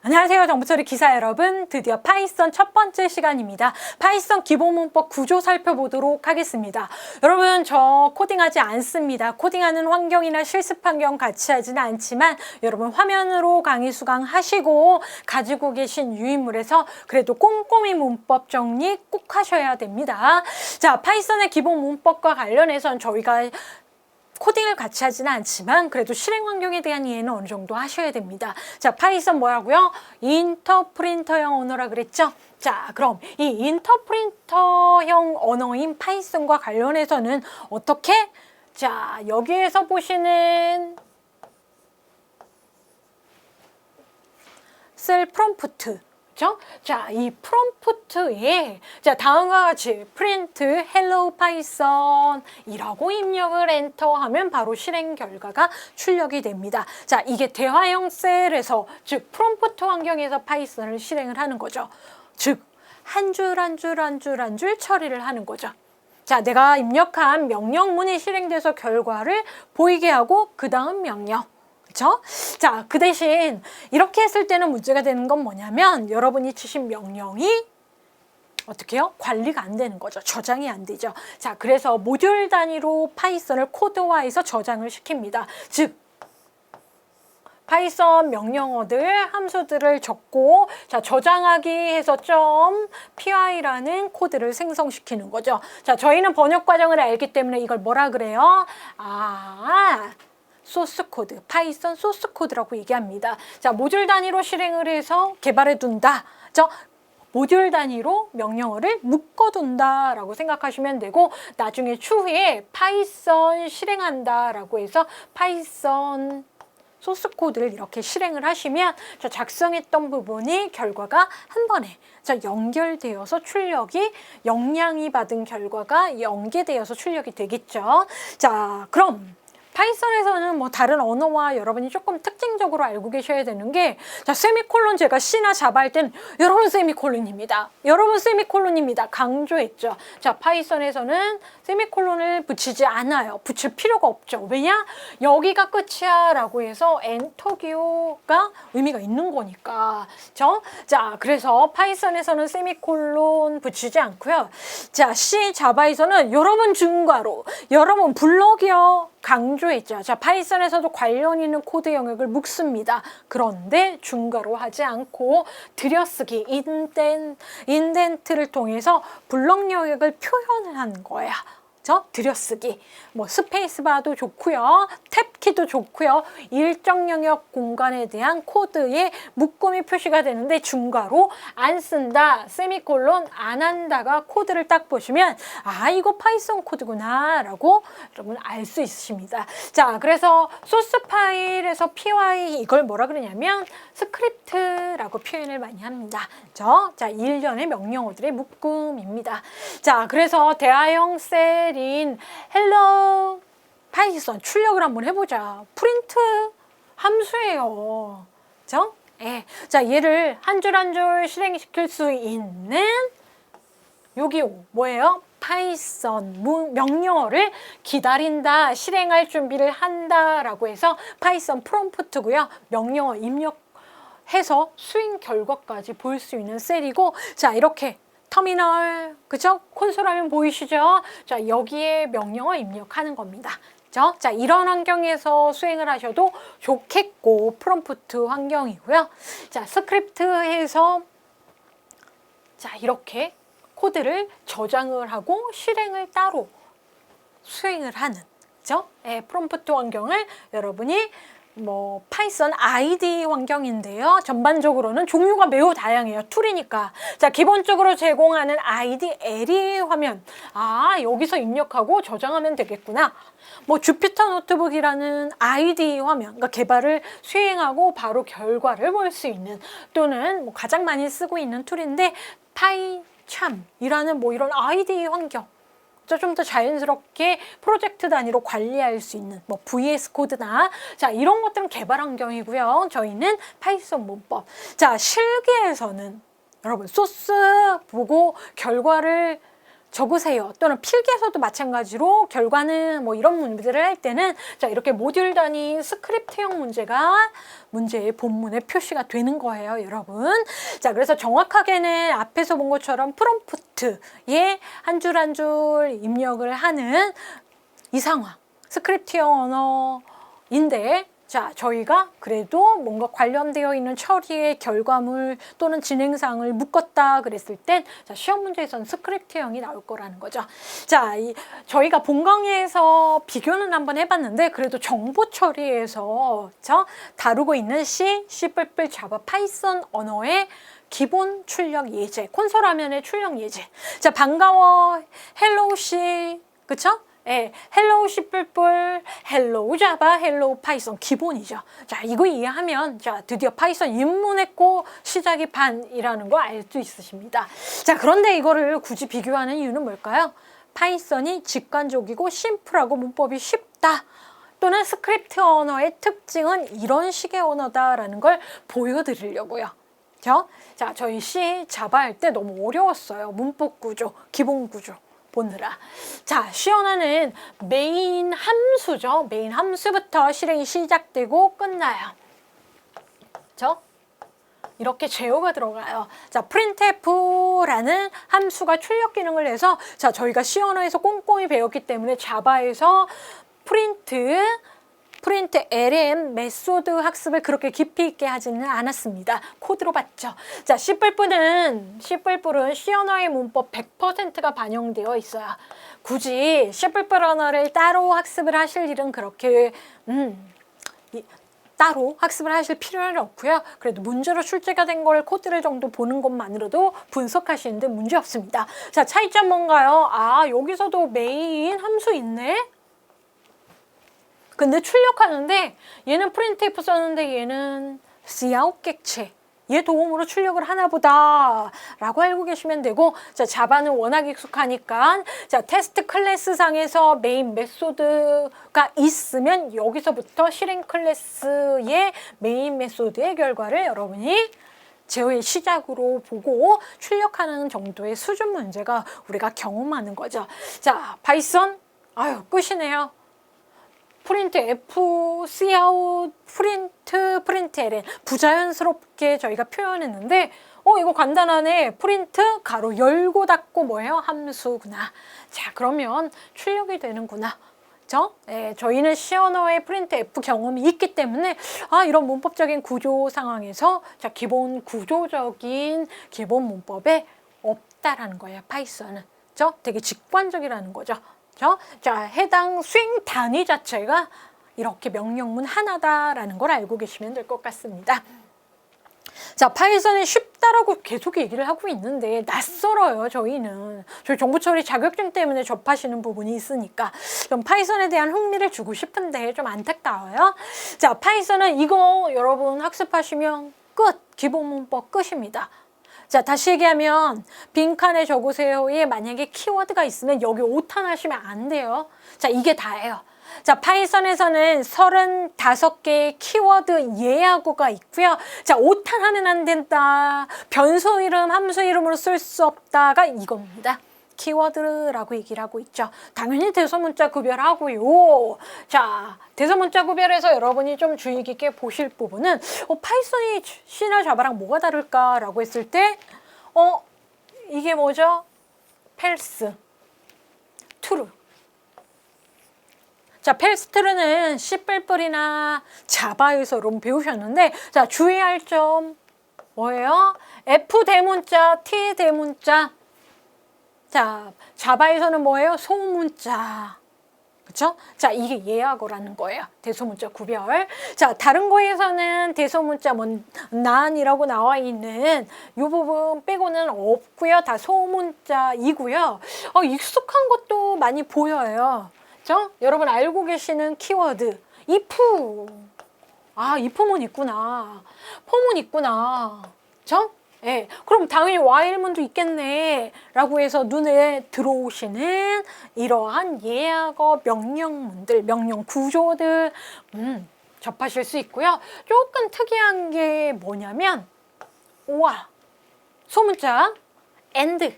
안녕하세요. 정부처리 기사 여러분. 드디어 파이썬 첫 번째 시간입니다. 파이썬 기본 문법 구조 살펴보도록 하겠습니다. 여러분, 저 코딩하지 않습니다. 코딩하는 환경이나 실습 환경 같이 하지는 않지만 여러분 화면으로 강의 수강하시고 가지고 계신 유인물에서 그래도 꼼꼼히 문법 정리 꼭 하셔야 됩니다. 자, 파이썬의 기본 문법과 관련해서는 저희가 코딩을 같이 하지는 않지만 그래도 실행 환경에 대한 이해는 어느 정도 하셔야 됩니다. 자, 파이썬 뭐라고요? 인터프린터형 언어라 그랬죠? 자, 그럼 이 인터프린터형 언어인 파이썬과 관련해서는 어떻게? 자, 여기에서 보시는 셀 프롬프트 그죠? 자, 이 프롬프트에 자, 다음과 같이 프린트 hello python이라고 입력을 엔터하면 바로 실행 결과가 출력이 됩니다. 자, 이게 대화형 셀에서 즉 프롬프트 환경에서 파이썬을 실행을 하는 거죠. 즉 한 줄 한 줄 한 줄 한 줄 처리를 하는 거죠. 자, 내가 입력한 명령문이 실행돼서 결과를 보이게 하고 그 다음 명령. 그렇죠? 자, 그 대신 이렇게 했을 때는 문제가 되는 건 뭐냐면 여러분이 치신 명령이 어떻게 해요? 관리가 안 되는 거죠. 저장이 안 되죠. 자, 그래서 모듈 단위로 파이썬을 코드화해서 저장을 시킵니다. 즉 파이썬 명령어들 함수들을 적고 자 저장하기 해서 점 py라는 코드를 생성시키는 거죠. 자 저희는 번역 과정을 알기 때문에 이걸 뭐라 그래요? 아 소스 코드, 파이썬 소스 코드라고 얘기합니다. 자 모듈 단위로 실행을 해서 개발해 둔다. 저 모듈 단위로 명령어를 묶어둔다라고 생각하시면 되고 나중에 추후에 파이썬 실행한다라고 해서 파이썬 소스 코드를 이렇게 실행을 하시면 저 작성했던 부분이 결과가 한 번에 저 연결되어서 출력이 영량이 받은 결과가 연계되어서 출력이 되겠죠. 자, 그럼 파이썬에서는 뭐 다른 언어와 여러분이 조금 특징적으로 알고 계셔야 되는 게 자, 세미콜론 제가 C나 자바 할 때는 여러분 세미콜론입니다. 여러분 세미콜론입니다. 강조했죠. 자, 파이썬에서는 세미콜론을 붙이지 않아요. 붙일 필요가 없죠. 왜냐? 여기가 끝이야 라고 해서 엔터기호가 의미가 있는 거니까. 그죠? 자, 그래서 파이썬에서는 세미콜론 붙이지 않고요. 자, C 자바에서는 여러분 중괄호, 여러분 블럭이요. 강조 했죠. 자, 파이썬에서도 관련 있는 코드 영역을 묶습니다. 그런데 중괄호 하지 않고 들여쓰기, 인덴, 인덴트를 통해서 블럭 영역을 표현을 하는 거야. 저 들여쓰기. 뭐 스페이스바도 좋고요 탭키도 좋고요 일정 영역 공간에 대한 코드에 묶음이 표시가 되는데 중괄호 안 쓴다 세미콜론 안 한다가 코드를 딱 보시면 아 이거 파이썬 코드구나 라고 여러분 알 수 있으십니다. 자 그래서 소스 파일에서 py 이걸 뭐라 그러냐면 스크립트라고 표현을 많이 합니다. 저, 자 일련의 명령어들의 묶음입니다. 자 그래서 대화형 셀인 헬로 파이썬 출력을 한번 해보자. 프린트 함수예요. 그죠? 예. 자, 얘를 한 줄 한 줄 실행시킬 수 있는 여기 뭐예요? 파이썬 명령어를 기다린다, 실행할 준비를 한다라고 해서 파이썬 프롬프트고요. 명령어 입력해서 수행 결과까지 볼 수 있는 셀이고 자, 이렇게 터미널, 그죠? 콘솔 화면 보이시죠? 자, 여기에 명령어 입력하는 겁니다. 그죠? 자, 이런 환경에서 수행을 하셔도 좋겠고, 프롬프트 환경이고요. 자, 스크립트에서 자, 이렇게 코드를 저장을 하고 실행을 따로 수행을 하는, 그죠? 예, 프롬프트 환경을 여러분이 뭐 파이썬 IDE 환경인데요. 전반적으로는 종류가 매우 다양해요. 툴이니까. 자, 기본적으로 제공하는 IDLE 화면. 아, 여기서 입력하고 저장하면 되겠구나. 뭐 주피터 노트북이라는 IDE 화면. 그러니까 개발을 수행하고 바로 결과를 볼 수 있는 또는 뭐 가장 많이 쓰고 있는 툴인데 파이참이라는 뭐 이런 IDE 환경. 좀 더 자연스럽게 프로젝트 단위로 관리할 수 있는 뭐 VS 코드나 자 이런 것들은 개발 환경이고요. 저희는 파이썬 문법. 자 실기에서는 여러분 소스 보고 결과를 적으세요. 또는 필기에서도 마찬가지로 결과는 뭐 이런 문제를 할 때는 자 이렇게 모듈 단위 스크립트형 문제가 문제의 본문에 표시가 되는 거예요, 여러분. 자 그래서 정확하게는 앞에서 본 것처럼 프롬프트에 한 줄 한 줄 입력을 하는 이 상황 스크립트형 언어인데 자, 저희가 그래도 뭔가 관련되어 있는 처리의 결과물 또는 진행상을 묶었다 그랬을 땐 자, 시험 문제에서는 스크립트형이 나올 거라는 거죠. 자, 이, 저희가 본 강의에서 비교는 한번 해봤는데 그래도 정보 처리에서 저 다루고 있는 C, C++, 자바, 파이썬 언어의 기본 출력 예제, 콘솔 화면의 출력 예제. 자, 반가워, 헬로우 씨, 그쵸? 예, 헬로우 C++, 헬로우 자바, 헬로우 파이썬 기본이죠. 자, 이거 이해하면 자, 드디어 파이썬 입문했고 시작이 반이라는 거 알 수 있으십니다. 자, 그런데 이거를 굳이 비교하는 이유는 뭘까요? 파이썬이 직관적이고 심플하고 문법이 쉽다. 또는 스크립트 언어의 특징은 이런 식의 언어다라는 걸 보여드리려고요. 자, 저희 C 자바 할 때 너무 어려웠어요. 문법 구조, 기본 구조. 보느라. 자, 시연하는 메인 함수죠. 메인 함수부터 실행이 시작되고 끝나요. 저 이렇게 제어가 들어가요. 자, printf라는 함수가 출력 기능을 해서 자, 저희가 C 언어에서 꼼꼼히 배웠기 때문에 자바에서 프린트 프린트 LM 메소드 학습을 그렇게 깊이 있게 하지는 않았습니다. 코드로 봤죠. 자, C++는 C++은 C 언어의 문법 100%가 반영되어 있어요. 굳이 C++ 언어를 따로 학습을 하실 일은 그렇게 음, 이, 따로 학습을 하실 필요는 없고요. 그래도 문제로 출제가 된 걸 코드를 정도 보는 것만으로도 분석하시는데 문제 없습니다. 자, 차이점 뭔가요? 아, 여기서도 메인 함수 있네? 근데 출력하는데 얘는 프린트F 썼는데 얘는 Cout 객체 얘 도움으로 출력을 하나 보다 라고 알고 계시면 되고 자 자바는 워낙 익숙하니까 자 테스트 클래스 상에서 메인 메소드가 있으면 여기서부터 실행 클래스의 메인 메소드의 결과를 여러분이 제어의 시작으로 보고 출력하는 정도의 수준 문제가 우리가 경험하는 거죠. 자, 파이썬 아유 끝이네요. 프린트 F, Cout, 프린트, 프린트 LN 부자연스럽게 저희가 표현했는데 어 이거 간단하네. 프린트 가로 열고 닫고 뭐예요? 함수구나. 자 그러면 출력이 되는구나. 그죠? 예, 저희는 언어의 프린트 F 경험이 있기 때문에 아 이런 문법적인 구조 상황에서 자 기본 구조적인 기본 문법에 없다라는 거예요 파이썬은. 그죠? 되게 직관적이라는 거죠 그죠? 자, 해당 스윙 단위 자체가 이렇게 명령문 하나다라는 걸 알고 계시면 될 것 같습니다. 자, 파이썬이 쉽다라고 계속 얘기를 하고 있는데 낯설어요, 저희는. 저희 정보처리 자격증 때문에 접하시는 부분이 있으니까 좀 파이썬에 대한 흥미를 주고 싶은데 좀 안타까워요. 자, 파이썬은 이거 여러분 학습하시면 끝! 기본 문법 끝입니다. 자, 다시 얘기하면 빈칸에 적으세요에 만약에 키워드가 있으면 여기 오탄 하시면 안 돼요. 자, 이게 다예요. 자, 파이썬에서는 35개의 키워드 예하고가 있고요. 자, 오탄 하면 안 된다. 변수 이름, 함수 이름으로 쓸 수 없다가 이겁니다. 키워드라고 얘기를 하고 있죠. 당연히 대소문자 구별하고요. 자, 대소문자 구별해서 여러분이 좀 주의 깊게 보실 부분은 어, 파이썬이 C나 자바랑 뭐가 다를까라고 했을 때 어, 이게 뭐죠? 펠스, 트루. 자, 펠스트르는 C++이나 자바에서 여러분 배우셨는데 자, 주의할 점 뭐예요? F 대문자, T 대문자 자, 자바에서는 뭐예요? 소문자. 그렇죠? 자, 이게 예하고라는 거예요. 대소문자 구별. 자, 다른 거에서는 대소문자 뭐 난이라고 나와 있는 이 부분 빼고는 없고요. 다 소문자이고요. 어, 익숙한 것도 많이 보여요. 그렇죠? 여러분 알고 계시는 키워드 if. 아, if문 있구나. 포문 있구나. 그렇죠? 예, 그럼 당연히 와일문도 있겠네 라고 해서 눈에 들어오시는 이러한 예약어 명령문들, 명령 구조들 음, 접하실 수 있고요. 조금 특이한 게 뭐냐면 오와 소문자 and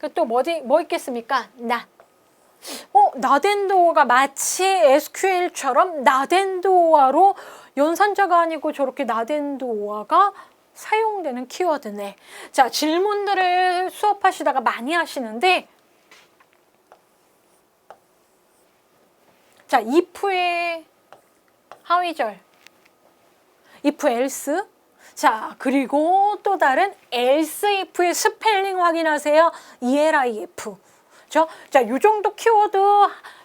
그또뭐 뭐 있겠습니까? 나. 어, 나덴도어가 마치 SQL처럼 나덴도어로 연산자가 아니고 저렇게 나덴도어가 사용되는 키워드네. 자, 질문들을 수업하시다가 많이 하시는데 자, if의 하위절. if else. 자, 그리고 또 다른 else if의 스펠링 확인하세요. elif. 그죠? 자, 요 정도 키워드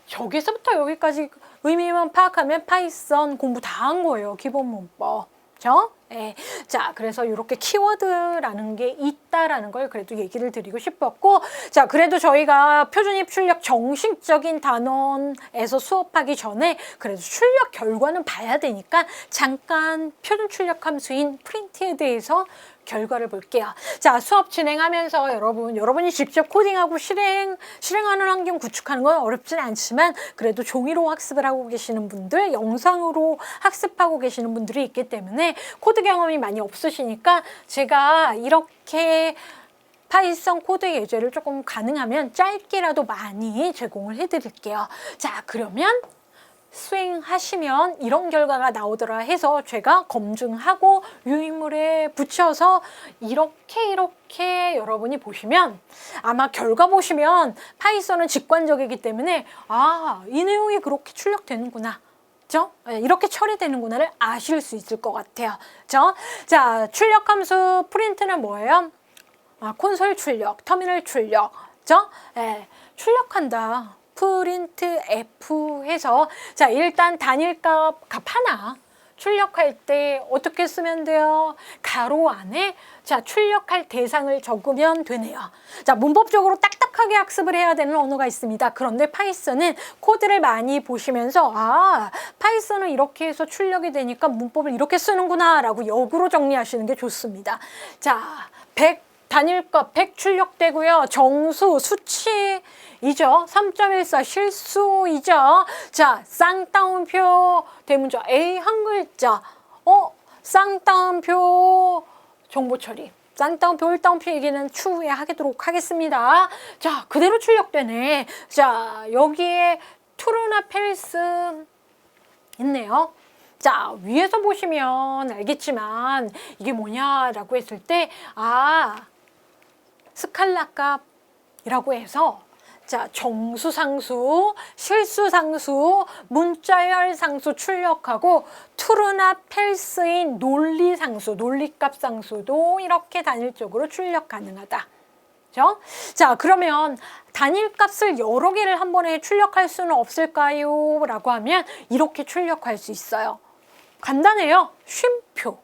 저기서부터 여기까지 의미만 파악하면 파이썬 공부 다 한 거예요. 기본 문법. 그죠? 예. 자, 그래서 이렇게 키워드라는 게 있다라는 걸 그래도 얘기를 드리고 싶었고, 자, 그래도 저희가 표준 입 출력 정식적인 단원에서 수업하기 전에 그래도 출력 결과는 봐야 되니까 잠깐 표준 출력 함수인 프린트에 대해서 결과를 볼게요. 자, 수업 진행하면서 여러분, 여러분이 직접 코딩하고 실행, 실행하는 환경 구축하는 건 어렵진 않지만 그래도 종이로 학습을 하고 계시는 분들, 영상으로 학습하고 계시는 분들이 있기 때문에 코드 경험이 많이 없으시니까 제가 이렇게 파이썬 코드 예제를 조금 가능하면 짧게라도 많이 제공을 해드릴게요. 자, 그러면 수행하시면 이런 결과가 나오더라 해서 제가 검증하고 유인물에 붙여서 이렇게 이렇게 여러분이 보시면 아마 결과 보시면 파이썬은 직관적이기 때문에 아, 이 내용이 그렇게 출력되는구나. 예, 이렇게 처리되는구나를 아실 수 있을 것 같아요. 자, 출력 함수 프린트는 뭐예요? 아, 콘솔 출력, 터미널 출력. 예, 출력한다. 프린트 F 해서 자 일단 단일값 값 하나 출력할 때 어떻게 쓰면 돼요? 가로 안에 자 출력할 대상을 적으면 되네요. 자 문법적으로 딱딱하게 학습을 해야 되는 언어가 있습니다. 그런데 파이썬은 코드를 많이 보시면서 아 파이썬은 이렇게 해서 출력이 되니까 문법을 이렇게 쓰는구나 라고 역으로 정리하시는 게 좋습니다. 자100 단일값 100 출력되고요. 정수 수치 이죠. 3.14 실수이죠. 자, 쌍따옴표 대문자 A 한 글자. 어, 쌍따옴표 정보 처리. 쌍따옴표, 올따옴표 얘기는 추후에 하도록 하겠습니다. 자, 그대로 출력되네. 자, 여기에 투르나 펠스 있네요. 자, 위에서 보시면 알겠지만 이게 뭐냐라고 했을 때, 아, 스칼라 값이라고 해서 자, 정수상수, 실수상수, 문자열상수 출력하고 투르나 펠스인 논리상수, 논리값상수도 이렇게 단일적으로 출력 가능하다. 그죠? 자, 그러면 단일값을 여러 개를 한 번에 출력할 수는 없을까요? 라고 하면 이렇게 출력할 수 있어요. 간단해요. 쉼표.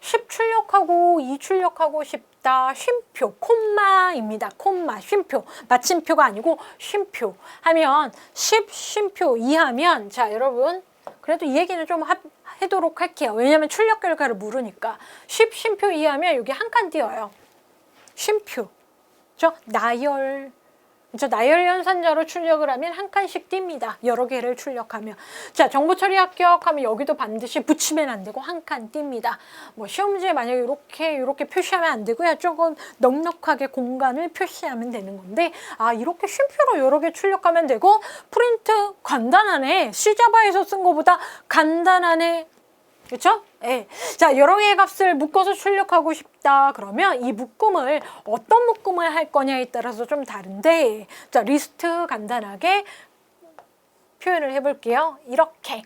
10 출력하고 2 출력하고 싶다. 쉼표, 콤마입니다. 콤마, 쉼표. 마침표가 아니고 쉼표 하면 10 쉼표 이하면 자, 여러분 그래도 이 얘기는 좀 하, 해도록 할게요. 왜냐하면 출력 결과를 물으니까 10 쉼표 이하면 여기 한 칸 띄어요. 쉼표. 저 나열 저 나열 연산자로 출력을 하면 한 칸씩 띕니다. 여러 개를 출력하면. 자, 정보 처리 합격하면 여기도 반드시 붙이면 안 되고 한칸 띕니다. 뭐 시험지에 만약에 이렇게 이렇게 표시하면 안 되고요. 조금 넉넉하게 공간을 표시하면 되는 건데 아, 이렇게 쉼표로 여러 개 출력하면 되고 프린트 간단하네. C자바에서 쓴 거보다 간단하네. 그렇죠? 예. 자, 여러 개의 값을 묶어서 출력하고 싶다. 그러면 이 묶음을 어떤 묶음을 할 거냐에 따라서 좀 다른데 자, 리스트 간단하게 표현을 해 볼게요. 이렇게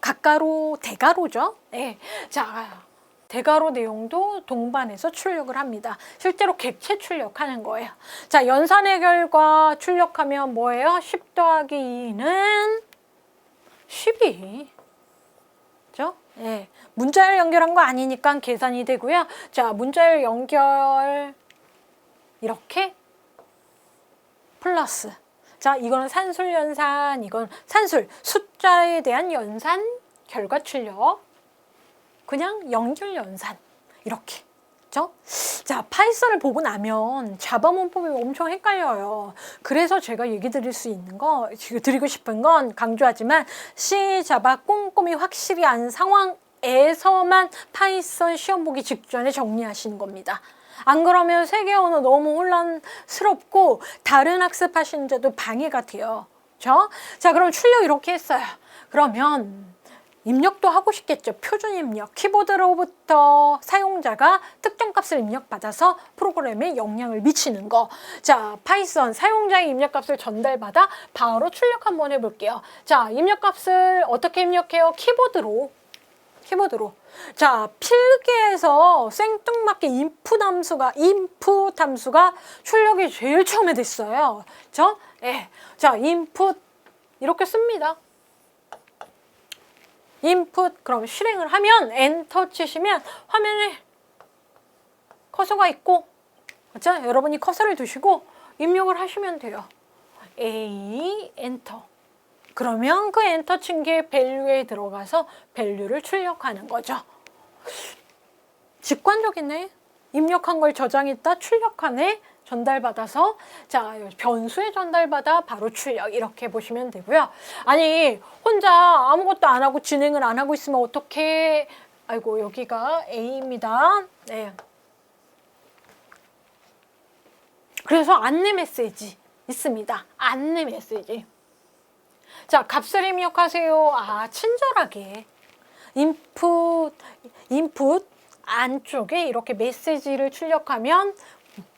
각가로 대가로죠. 예. 자, 대가로 내용도 동반해서 출력을 합니다. 실제로 객체 출력하는 거예요. 자, 연산의 결과 출력하면 뭐예요? 10 더하기 2는 12. 그죠? 예. 문자열 연결한 거 아니니까 계산이 되고요. 자, 문자열 연결 이렇게 플러스. 자, 이거는 산술 연산, 이건 산술 숫자에 대한 연산 결과 출력. 그냥 연결 연산 이렇게. 그죠? 자, 파이썬을 보고 나면 자바 문법이 엄청 헷갈려요. 그래서 제가 얘기 드릴 수 있는 거, 드리고 싶은 건 강조하지만 C 자바 꼼꼼히 확실히 안 상황에서만 파이썬 시험 보기 직전에 정리하시는 겁니다. 안 그러면 세계 언어 너무 혼란스럽고 다른 학습하시는 데도 방해가 돼요. 그렇죠? 자, 그럼 출력 이렇게 했어요. 그러면 입력도 하고 싶겠죠. 표준 입력. 키보드로부터 사용자가 특정 값을 입력받아서 프로그램에 영향을 미치는 거. 자, 파이썬 사용자의 입력값을 전달받아 바로 출력 한번 해볼게요. 자, 입력값을 어떻게 입력해요? 키보드로. 키보드로. 자, 필기에서 생뚱맞게 인풋 함수가 인풋 함수가 출력이 제일 처음에 됐어요. 그죠? 예. 자, 인풋 이렇게 씁니다. 인풋 그럼 실행을 하면 엔터 치시면 화면에 커서가 있고 그렇죠? 여러분이 커서를 두시고 입력을 하시면 돼요. A 엔터. 그러면 그 엔터 친 게 밸류에 들어가서 밸류를 출력하는 거죠. 직관적이네. 입력한 걸 저장했다 출력하네. 전달받아서 자 변수에 전달받아 바로 출력 이렇게 보시면 되고요. 아니 혼자 아무것도 안 하고 진행을 안 하고 있으면 어떻게? 아이고 여기가 A입니다. 네. 그래서 안내 메시지 있습니다. 안내 메시지. 자 값을 입력하세요. 아 친절하게 인풋 인풋 안쪽에 이렇게 메시지를 출력하면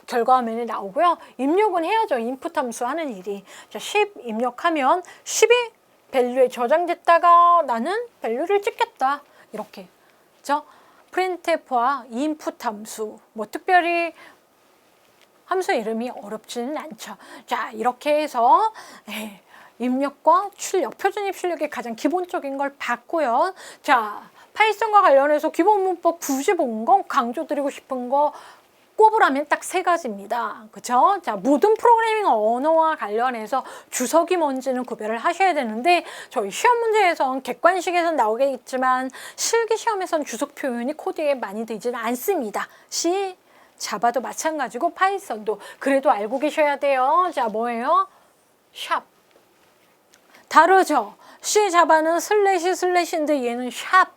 결과 화면이 나오고요. 입력은 해야죠. 인풋 함수 하는 일이. 자, 10 입력하면 10이 밸류에 저장됐다가 나는 밸류를 찍겠다. 이렇게. 그죠? 프린트프와 인풋 함수. 뭐 특별히 함수 이름이 어렵지는 않죠. 자, 이렇게 해서 예, 입력과 출력, 표준 입출력이 가장 기본적인 걸 봤고요. 자, 파이썬과 관련해서 기본 문법 굳이 본 거, 강조드리고 싶은 거 꼽으라면 딱 세 가지입니다. 그쵸? 자, 모든 프로그래밍 언어와 관련해서 주석이 뭔지는 구별을 하셔야 되는데, 저희 시험 문제에선 객관식에선 나오겠지만, 실기 시험에선 주석 표현이 코드에 많이 되지는 않습니다. 시, 자바도 마찬가지고, 파이썬도. 그래도 알고 계셔야 돼요. 자, 뭐예요? 샵. 다르죠? C 자바는 슬래시 슬래시인데 얘는 샵.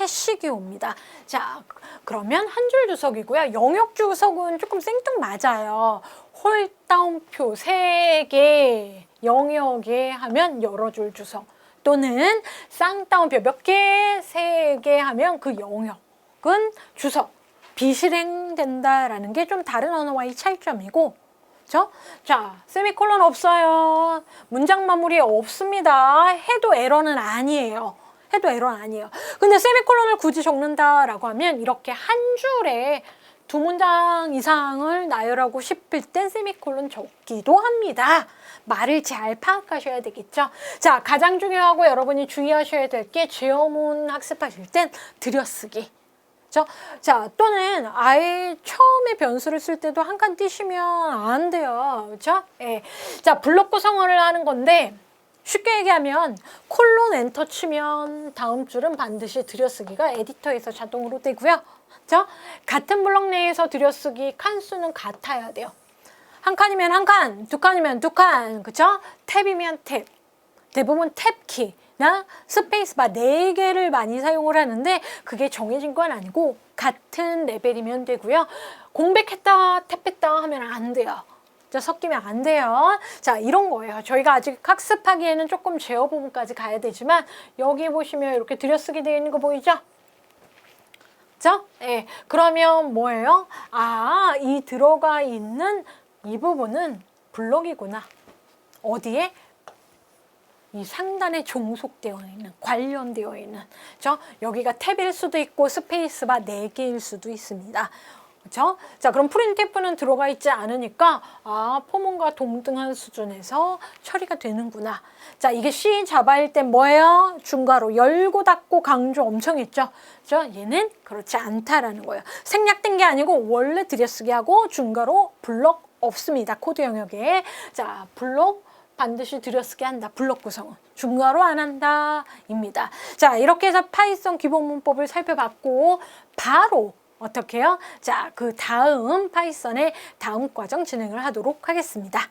해시기 옵니다. 자, 그러면 한 줄 주석이고요. 영역 주석은 조금 생뚱맞아요. 홀다운표 3개, 영역에 하면 여러 줄 주석. 또는 쌍다운표 몇 개, 세 개 하면 그 영역은 주석. 비실행된다라는 게 좀 다른 언어와의 차이점이고 그렇죠? 자, 세미콜론 없어요. 문장 마무리 없습니다. 해도 에러는 아니에요. 해도 에러는 아니에요. 근데 세미콜론을 굳이 적는다라고 하면 이렇게 한 줄에 두 문장 이상을 나열하고 싶을 땐 세미콜론 적기도 합니다. 말을 잘 파악하셔야 되겠죠. 자, 가장 중요하고 여러분이 주의하셔야 될게 제어문 학습하실 땐 들여쓰기. 그죠? 자, 또는 아예 처음에 변수를 쓸 때도 한 칸 띄시면 안 돼요. 그죠? 예. 자, 블록 구성어를 하는 건데 쉽게 얘기하면 콜론 엔터 치면 다음 줄은 반드시 들여쓰기가 에디터에서 자동으로 되고요. 그죠? 같은 블록 내에서 들여쓰기 칸수는 같아야 돼요. 한 칸이면 한 칸, 두 칸이면 두 칸, 그죠? 탭이면 탭. 대부분 탭키나 스페이스바 네 개를 많이 사용을 하는데 그게 정해진 건 아니고 같은 레벨이면 되고요. 공백했다, 탭했다 하면 안 돼요. 자, 섞이면 안 돼요. 자, 이런 거예요. 저희가 아직 학습하기에는 조금 제어 부분까지 가야 되지만 여기 보시면 이렇게 들여쓰기 되어 있는 거 보이죠? 그죠? 예. 그러면 뭐예요? 아, 이 들어가 있는 이 부분은 블록이구나. 어디에? 이 상단에 종속되어 있는, 관련되어 있는. 저 여기가 탭일 수도 있고 스페이스바 4개일 수도 있습니다. 그렇죠? 자, 그럼 프린트프는 들어가 있지 않으니까 아, 포문과 동등한 수준에서 처리가 되는구나. 자, 이게 C 자바일 땐 뭐예요? 중괄호 열고 닫고 강조 엄청 했죠. 그죠? 얘는 그렇지 않다라는 거예요. 생략된 게 아니고 원래 들여쓰기 하고 중괄호 블럭 없습니다. 코드 영역에. 자, 블록 반드시 들여쓰기 한다. 블록 구성은. 중괄호 안 한다입니다. 자, 이렇게 해서 파이썬 기본 문법을 살펴봤고 바로 어떻게 해요? 자, 그 다음 파이썬의 다음 과정 진행을 하도록 하겠습니다.